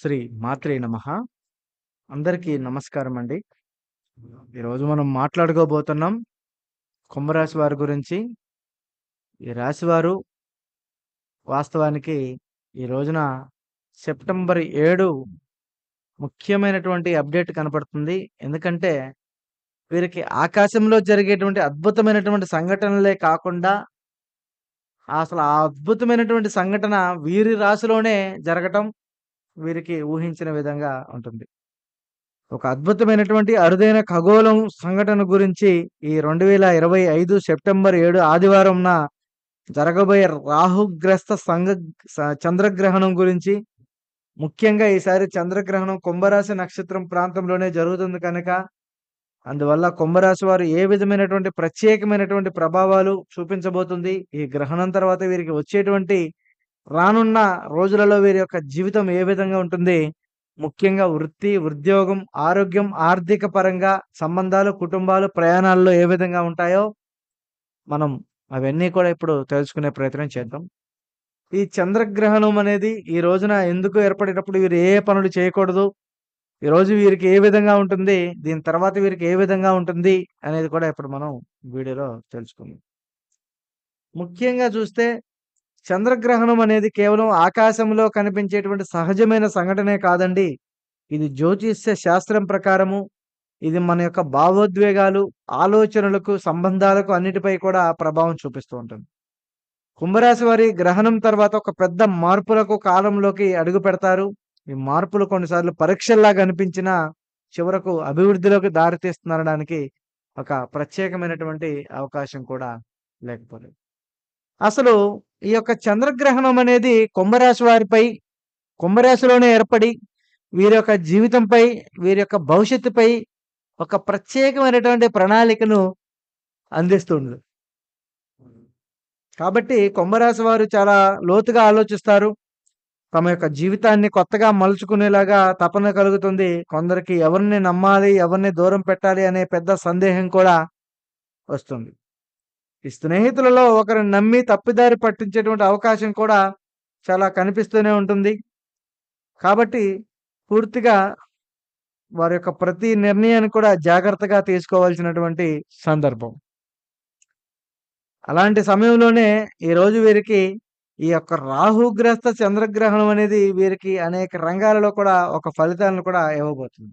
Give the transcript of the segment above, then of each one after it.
శ్రీ మాత్రే నమ. అందరికీ నమస్కారం అండి ఈరోజు మనం మాట్లాడుకోబోతున్నాం కుంభరాశి వారి గురించి. ఈ రాశివారు వాస్తవానికి ఈ రోజున సెప్టెంబర్ ఏడు ముఖ్యమైనటువంటి అప్డేట్ కనపడుతుంది. ఎందుకంటే వీరికి ఆకాశంలో జరిగేటువంటి అద్భుతమైనటువంటి సంఘటనలే కాకుండా అసలు ఆ అద్భుతమైనటువంటి సంఘటన వీరి రాశిలోనే జరగటం వీరికి ఊహించిన విధంగా ఉంటుంది. ఒక అద్భుతమైనటువంటి అరుదైన ఖగోళం సంఘటన గురించి ఈ రెండు వేల ఇరవై ఐదు సెప్టెంబర్ ఏడు ఆదివారంన జరగబోయే రాహుగ్రస్త సంఘ చంద్రగ్రహణం గురించి ముఖ్యంగా ఈసారి చంద్రగ్రహణం కుంభరాశి నక్షత్రం ప్రాంతంలోనే జరుగుతుంది కనుక అందువల్ల కుంభరాశి వారు ఏ విధమైనటువంటి ప్రత్యేకమైనటువంటి ప్రభావాలు చూపించబోతుంది ఈ గ్రహణం తర్వాత వీరికి వచ్చేటువంటి రానున్న రోజులలో వీరి యొక్క జీవితం ఏ విధంగా ఉంటుంది? ముఖ్యంగా వృత్తి ఉద్యోగం ఆరోగ్యం ఆర్థిక పరంగా సంబంధాలు కుటుంబాలు ప్రయాణాల్లో ఏ విధంగా ఉంటాయో మనం అవన్నీ కూడా ఇప్పుడు తెలుసుకునే ప్రయత్నం చేద్దాం. ఈ చంద్రగ్రహణం అనేది ఈ రోజున ఎందుకు ఏర్పడేటప్పుడు వీరు ఏ పనులు చేయకూడదు? ఈ రోజు వీరికి ఏ విధంగా ఉంటుంది? దీని తర్వాత వీరికి ఏ విధంగా ఉంటుంది? అనేది కూడా ఇప్పుడు మనం వీడియోలో తెలుసుకుందాం. ముఖ్యంగా చూస్తే చంద్రగ్రహణం అనేది కేవలం ఆకాశంలో కనిపించేటువంటి సహజమైన సంఘటనే కాదండి. ఇది జ్యోతిష్య శాస్త్రం ప్రకారము ఇది మన యొక్క భావోద్వేగాలు ఆలోచనలకు సంబంధాలకు అన్నిటిపై కూడా ప్రభావం చూపిస్తూ ఉంటుంది. కుంభరాశి వారి గ్రహణం తర్వాత ఒక పెద్ద మార్పులకు కాలంలోకి అడుగు పెడతారు. ఈ మార్పులు కొన్నిసార్లు పరీక్షల్లాగా అనిపించినా చివరకు అభివృద్ధిలోకి దారితీస్తున్నారడానికి ఒక ప్రత్యేకమైనటువంటి అవకాశం కూడా లేకపోలేదు. అసలు ఈ యొక్క చంద్రగ్రహణం అనేది కుంభరాశి వారిపై కుంభరాశిలోనే ఏర్పడి వీరి యొక్క జీవితంపై వీరి యొక్క భవిష్యత్తుపై ఒక ప్రత్యేకమైనటువంటి ప్రణాళికను అందిస్తుంది కాబట్టి కుంభరాశి వారు చాలా లోతుగా ఆలోచిస్తారు. తమ యొక్క జీవితాన్ని కొత్తగా మలుచుకునేలాగా తపన కలుగుతుంది. కొందరికి ఎవరిని నమ్మాలి ఎవరిని దూరం పెట్టాలి అనే పెద్ద సందేహం కూడా వస్తుంది. ఈ స్నేహితులలో ఒకరిని నమ్మి తప్పిదారి పట్టించేటువంటి అవకాశం కూడా చాలా కనిపిస్తూనే ఉంటుంది. కాబట్టి పూర్తిగా వారి యొక్క ప్రతి నిర్ణయాన్ని కూడా జాగ్రత్తగా తీసుకోవాల్సినటువంటి సందర్భం. అలాంటి సమయంలోనే ఈ రోజు వీరికి ఈ యొక్క రాహుగ్రస్త చంద్రగ్రహణం అనేది వీరికి అనేక రంగాలలో కూడా ఒక ఫలితాలను కూడా ఇవ్వబోతుంది.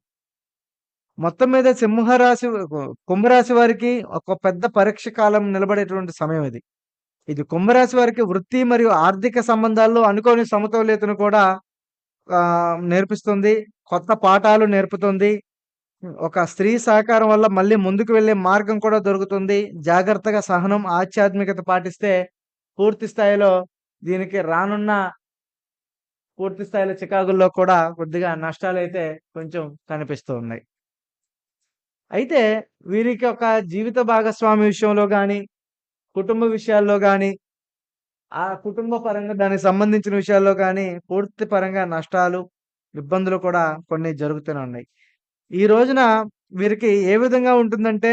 మొత్తం మీద సింహరాశి కుంభరాశి వారికి ఒక పెద్ద పరీక్ష కాలం నిలబడేటువంటి సమయం ఇది. ఇది కుంభరాశి వారికి వృత్తి మరియు ఆర్థిక సంబంధాల్లో అనుకోని సమతౌల్యతను కూడా నేర్పిస్తుంది. కొత్త పాఠాలు నేర్పుతుంది. ఒక స్త్రీ సహకారం వల్ల మళ్ళీ ముందుకు వెళ్ళే మార్గం కూడా దొరుకుతుంది. జాగ్రత్తగా సహనం ఆధ్యాత్మికత పాటిస్తే పూర్తి స్థాయిలో దీనికి రానున్న పూర్తి స్థాయిలో చికాకుల్లో కూడా కొద్దిగా నష్టాలు అయితే కొంచెం కనిపిస్తూ ఉన్నాయి. అయితే వీరికి ఒక జీవిత భాగస్వామి విషయంలో కానీ కుటుంబ విషయాల్లో కానీ ఆ కుటుంబ పరంగా దానికి సంబంధించిన విషయాల్లో కానీ పూర్తి పరంగా నష్టాలు ఇబ్బందులు కూడా కొన్ని జరుగుతూనే ఉన్నాయి. ఈ రోజున వీరికి ఏ విధంగా ఉంటుందంటే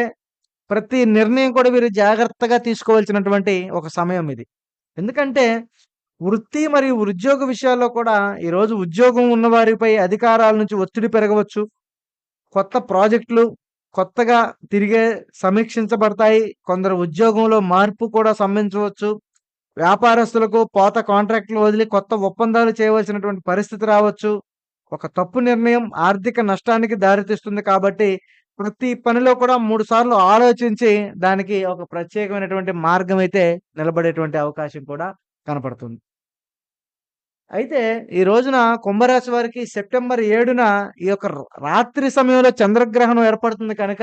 ప్రతి నిర్ణయం కూడా వీరు జాగ్రత్తగా తీసుకోవాల్సినటువంటి ఒక సమయం ఇది. ఎందుకంటే వృత్తి మరియు ఉద్యోగ విషయాల్లో కూడా ఈరోజు ఉద్యోగం ఉన్నవారిపై అధికారాల నుంచి ఒత్తిడి పెరగవచ్చు. కొత్త ప్రాజెక్టులు కొత్తగా తిరిగే సమీక్షించబడతాయి. కొందరు ఉద్యోగంలో మార్పు కూడా సంభవించవచ్చు. వ్యాపారస్తులకు పాత కాంట్రాక్టులు వదిలి కొత్త ఒప్పందాలు చేయవలసినటువంటి పరిస్థితి రావచ్చు. ఒక తప్పు నిర్ణయం ఆర్థిక నష్టానికి దారితీస్తుంది కాబట్టి ప్రతి పనిలో కూడా మూడు సార్లు ఆలోచించి దానికి ఒక ప్రత్యేకమైనటువంటి మార్గం అయితే నిలబడేటువంటి అవకాశం కూడా కనపడుతుంది. అయితే ఈ రోజున కుంభరాశి వారికి సెప్టెంబర్ ఏడున ఈ యొక్క రాత్రి సమయంలో చంద్రగ్రహణం ఏర్పడుతుంది కనుక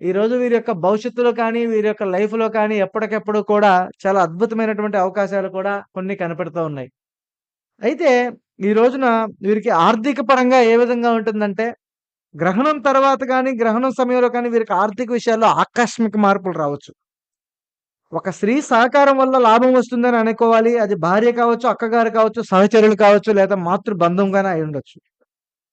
ఈరోజు వీరి యొక్క భవిష్యత్తులో కానీ వీరి యొక్క లైఫ్లో కానీ ఎప్పటికెప్పుడు కూడా చాలా అద్భుతమైనటువంటి అవకాశాలు కూడా కొన్ని కనపడుతూ ఉన్నాయి. అయితే ఈ రోజున వీరికి ఆర్థిక పరంగా ఏ విధంగా ఉంటుందంటే గ్రహణం తర్వాత కానీ గ్రహణం సమయంలో కానీ వీరికి ఆర్థిక విషయాల్లో ఆకస్మిక మార్పులు రావచ్చు. ఒక స్త్రీ సహకారం వల్ల లాభం వస్తుందని అనుకోవాలి. అది భార్య కావచ్చు అక్కగారు కావచ్చు సహచరులు కావచ్చు లేదా మాతృ బంధంగానే అయి ఉండొచ్చు.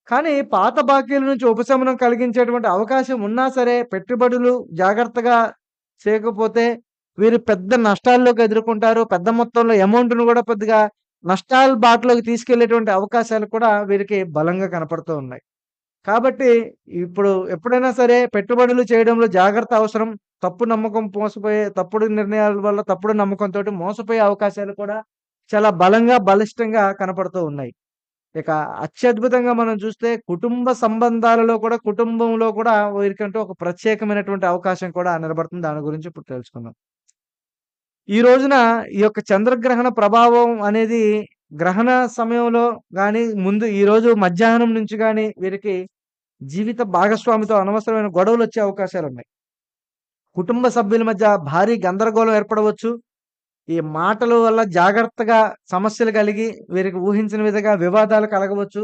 కానీ పాత బాకీల నుంచి ఉపశమనం కలిగించేటువంటి అవకాశం ఉన్నా సరే పెట్టుబడులు జాగ్రత్తగా చేయకపోతే వీరు పెద్ద నష్టాల్లోకి ఎదుర్కొంటారు. పెద్ద మొత్తంలో అమౌంట్‌ను కూడా పెద్దగా నష్టాల బాటలోకి తీసుకెళ్ళేటువంటి అవకాశాలు కూడా వీరికి బలంగా కనపడుతూ ఉన్నాయి. కాబట్టి ఇప్పుడు ఎప్పుడైనా సరే పెట్టుబడులు చేయడంలో జాగ్రత్త అవసరం. తప్పు నమ్మకం మోసపోయే తప్పుడు నిర్ణయాల వల్ల తప్పుడు నమ్మకంతో మోసపోయే అవకాశాలు కూడా చాలా బలంగా, బలిష్టంగా కనపడుతూ ఉన్నాయి. ఇక అత్యద్భుతంగా మనం చూస్తే కుటుంబ సంబంధాలలో కూడా కుటుంబంలో కూడా వీరికంటూ ఒక ప్రత్యేకమైనటువంటి అవకాశం కూడా నిలబడుతుంది. దాని గురించి ఇప్పుడు తెలుసుకుందాం. ఈ రోజున ఈ యొక్క చంద్రగ్రహణ ప్రభావం అనేది గ్రహణ సమయంలో కానీ ముందు ఈరోజు మధ్యాహ్నం నుంచి కానీ వీరికి జీవిత భాగస్వామితో అనవసరమైన గొడవలు వచ్చే అవకాశాలు ఉన్నాయి కుటుంబ సభ్యుల మధ్య భారీ గందరగోళం ఏర్పడవచ్చు. ఈ మాటల వల్ల జాగ్రత్తగా సమస్యలు కలిగి వీరికి ఊహించిన విధంగా వివాదాలు కలగవచ్చు.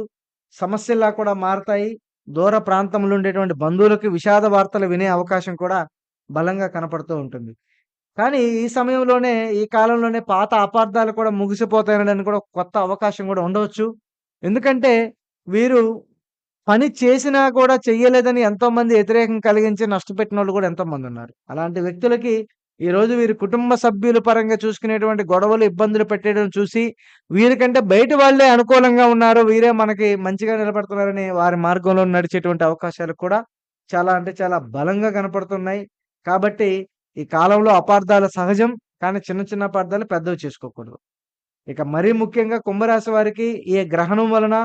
సమస్యల్లా కూడా మారతాయి. దూర ప్రాంతంలో ఉండేటువంటి బంధువులకి విషాద వార్తలు వినే అవకాశం కూడా బలంగా కనపడుతూ ఉంటుంది. కానీ ఈ సమయంలోనే ఈ కాలంలోనే పాత అపార్థాలు కూడా ముగిసిపోతాయనడానికి కూడా కొత్త అవకాశం కూడా ఉండవచ్చు. ఎందుకంటే వీరు పని చేసినా కూడా చెయ్యలేదని ఎంతోమంది వ్యతిరేకం కలిగించి నష్టపెట్టిన వాళ్ళు కూడా ఎంతోమంది ఉన్నారు అలాంటి వ్యక్తులకి ఈరోజు వీరి కుటుంబ సభ్యుల పరంగా చూసుకునేటువంటి గొడవలు, ఇబ్బందులు పెట్టేయడం చూసి వీరికంటే బయట వాళ్ళే అనుకూలంగా ఉన్నారు. వీరే మనకి మంచిగా నిలబడుతున్నారని వారి మార్గంలో నడిచేటువంటి అవకాశాలు కూడా చాలా అంటే చాలా బలంగా కనపడుతున్నాయి. కాబట్టి ఈ కాలంలో అపార్థాలు సహజం. కానీ చిన్న చిన్న అపార్థాలు పెద్దవి చేసుకోకూడదు. ఇక మరీ ముఖ్యంగా కుంభరాశి వారికి ఈ గ్రహణం వలన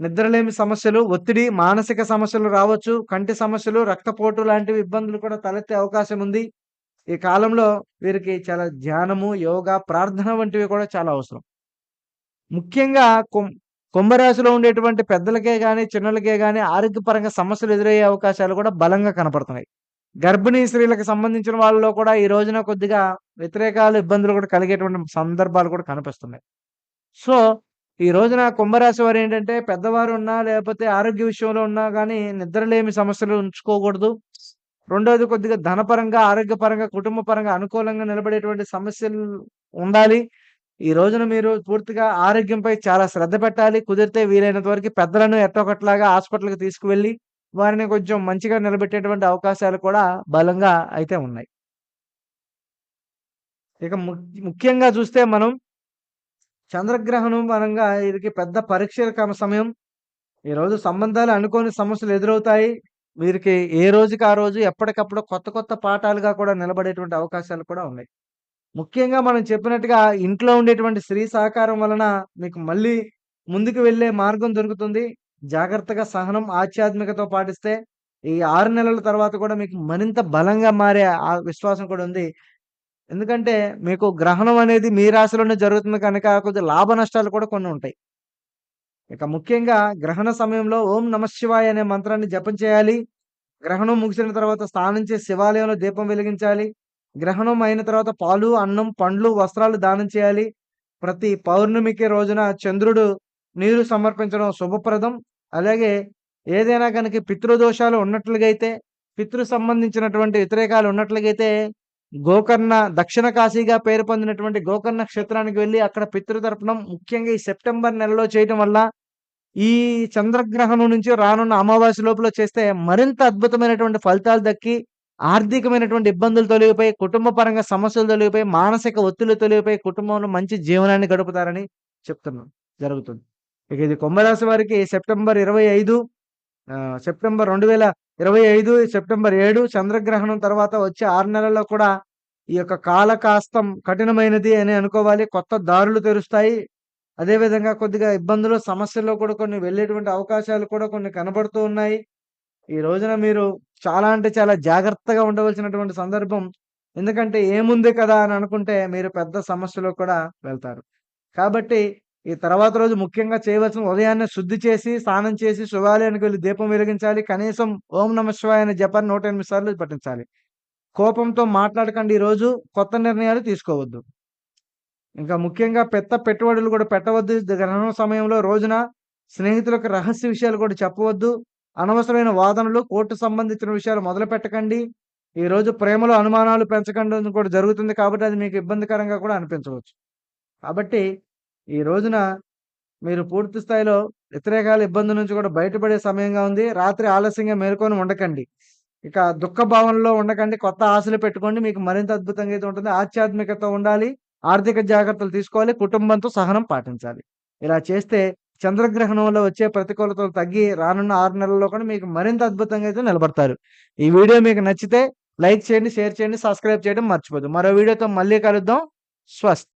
నిద్రలేమి సమస్యలు, ఒత్తిడి, మానసిక సమస్యలు రావచ్చు. కంటి సమస్యలు, రక్తపోటు లాంటివి ఇబ్బందులు కూడా తలెత్తే అవకాశం ఉంది. ఈ కాలంలో వీరికి చాలా ధ్యానము, యోగా, ప్రార్థన వంటివి కూడా చాలా అవసరం. ముఖ్యంగా కుం కుంభరాశిలో ఉండేటువంటి పెద్దలకే కానీ చిన్నలకే కానీ ఆరోగ్యపరంగా సమస్యలు ఎదురయ్యే అవకాశాలు కూడా బలంగా కనపడుతున్నాయి. గర్భిణీ స్త్రీలకు సంబంధించిన వాళ్ళలో కూడా ఈ రోజున కొద్దిగా వ్యతిరేకాలు, ఇబ్బందులు కూడా కలిగేటువంటి సందర్భాలు కూడా కనిపిస్తున్నాయి. సో, ఈ రోజున కుంభరాశి వారేంటంటే పెద్దవారు ఉన్నా, లేకపోతే ఆరోగ్య విషయంలో ఉన్నా కానీ నిద్రలేమి సమస్యలు ఉంచుకోకూడదు. రెండోది కొద్దిగా ధనపరంగా, ఆరోగ్యపరంగా, కుటుంబ పరంగా అనుకూలంగా నిలబడేటువంటి సమస్యలు ఉండాలి. ఈ రోజున మీరు పూర్తిగా ఆరోగ్యంపై చాలా శ్రద్ధ పెట్టాలి. కుదిరితే వీలైనంత వరకు పెద్దలను ఎట్టొకట్లాగా హాస్పిటల్‌కి తీసుకువెళ్ళి, వారిని కొంచెం మంచిగా నిలబెట్టేటువంటి అవకాశాలు కూడా బలంగా అయితే ఉన్నాయి. ఇక ము ముఖ్యంగా చూస్తే మనం చంద్రగ్రహణం పరంగా వీరికి పెద్ద పరీక్షల సమయం. ఈరోజు సంబంధాలు అనుకోని సమస్యలు ఎదురవుతాయి. వీరికి ఏ రోజుకి ఆ రోజు ఎప్పటికప్పుడు కొత్త కొత్త పాఠాలుగా కూడా నిలబడేటువంటి అవకాశాలు కూడా ఉన్నాయి. ముఖ్యంగా మనం చెప్పినట్టుగా ఇంట్లో ఉండేటువంటి స్త్రీ సహకారం వలన మీకు మళ్ళీ ముందుకు వెళ్ళే మార్గం దొరుకుతుంది. జాగ్రత్తగా సహనం, ఆధ్యాత్మికతో పాటిస్తే ఈ ఆరు నెలల తర్వాత కూడా మీకు మరింత బలంగా మారే ఆ విశ్వాసం కూడా ఉంది. ఎందుకంటే మీకు గ్రహణం అనేది మీ రాశిలోనే జరుగుతుంది కనుక కొద్దిగా లాభ నష్టాలు కూడా కొన్ని ఉంటాయి. ఇక ముఖ్యంగా గ్రహణ సమయంలో ఓం నమఃశివాయ అనే మంత్రాన్ని జపం చేయాలి. గ్రహణం ముగిసిన తర్వాత స్నానం చేసి శివాలయంలో దీపం వెలిగించాలి. గ్రహణం అయిన తర్వాత పాలు, అన్నం, పండ్లు, వస్త్రాలు దానం చేయాలి. ప్రతి పౌర్ణమికి రోజున చంద్రుడు నీరు సమర్పించడం శుభప్రదం. అలాగే ఏదైనా గనక పితృదోషాలు ఉన్నట్లుగైతే, పితృ సంబంధించినటువంటి వ్యతిరేకాలు ఉన్నట్లుగైతే గోకర్ణ దక్షిణ కాశీగా పేరు పొందినటువంటి గోకర్ణ క్షేత్రానికి వెళ్ళి అక్కడ పితృతర్పణం ముఖ్యంగా ఈ సెప్టెంబర్ నెలలో చేయటం వల్ల ఈ చంద్రగ్రహణం నుంచి రానున్న అమావాస్య లోపల చేస్తే మరింత అద్భుతమైనటువంటి ఫలితాలు దక్కి ఆర్థికమైనటువంటి ఇబ్బందులు తొలగిపోయి, కుటుంబ పరంగా సమస్యలు తొలగిపోయి, మానసిక ఒత్తిళ్ళు తొలగిపోయి కుటుంబంలో మంచి జీవనాన్ని గడుపుతారని చెప్తున్నాను. జరుగుతుంది. ఇక ఇది కుంభరాశి వారికి సెప్టెంబర్ ఇరవై ఐదు సెప్టెంబర్ 2025 సెప్టెంబర్ ఏడు చంద్రగ్రహణం తర్వాత వచ్చే ఆరు నెలల్లో కూడా ఈ యొక్క కాలకాస్తం కఠినమైనది అని అనుకోవాలి. కొత్త దారులు తెరుస్తాయి. అదేవిధంగా కొద్దిగా ఇబ్బందులు, సమస్యల్లో కూడా కొన్ని వెళ్ళేటువంటి అవకాశాలు కూడా కొన్ని కనబడుతూ ఉన్నాయి. ఈ రోజున మీరు చాలా అంటే చాలా జాగ్రత్తగా ఉండవలసినటువంటి సందర్భం. ఎందుకంటే ఏముంది కదా అని అనుకుంటే మీరు పెద్ద సమస్యలో కూడా వెళ్తారు. కాబట్టి ఈ తర్వాత రోజు ముఖ్యంగా చేయవలసిన ఉదయాన్నే శుద్ధి చేసి, స్నానం చేసి శివాలయానికి వెళ్ళి దీపం వెలిగించాలి. కనీసం ఓం నమఃశివాయ అనే జపాన్ని 108 సార్లు పఠించాలి. కోపంతో మాట్లాడకండి ఈరోజు. కొత్త నిర్ణయాలు తీసుకోవద్దు. ఇంకా ముఖ్యంగా పెద్ద పెట్టుబడులు కూడా పెట్టవద్దు. గ్రహణం సమయంలో రోజున స్నేహితులకు రహస్య విషయాలు కూడా చెప్పవద్దు. అనవసరమైన వాదనలు, కోర్టు సంబంధించిన విషయాలు మొదలు పెట్టకండి ఈరోజు ప్రేమలో అనుమానాలు పెంచకండి కూడా జరుగుతుంది కాబట్టి అది మీకు ఇబ్బందికరంగా కూడా అనిపించవచ్చు. కాబట్టి ఈ రోజున మీరు పూర్తి స్థాయిలో వ్యతిరేకాల ఇబ్బందుల నుంచి కూడా బయటపడే సమయంగా ఉంది. రాత్రి ఆలస్యంగా మేలుకొని ఉండకండి. ఇక దుఃఖ భావనలో ఉండకండి. కొత్త ఆశలు పెట్టుకోండి. మీకు మరింత అద్భుతంగా అయితే ఉంటుంది. ఆధ్యాత్మికత ఉండాలి. ఆర్థిక జాగ్రత్తలు తీసుకోవాలి. కుటుంబంతో సహనం పాటించాలి. ఇలా చేస్తే చంద్రగ్రహణంలో వచ్చే ప్రతికూలతలు తగ్గి రానున్న ఆరు నెలల్లో కూడా మీకు మరింత అద్భుతంగా అయితే నిలబడతారు. ఈ వీడియో మీకు నచ్చితే లైక్ చేయండి, షేర్ చేయండి, సబ్స్క్రైబ్ చేయడం మర్చిపోదు మరో వీడియోతో మళ్ళీ కలుద్దాం. స్వస్తి.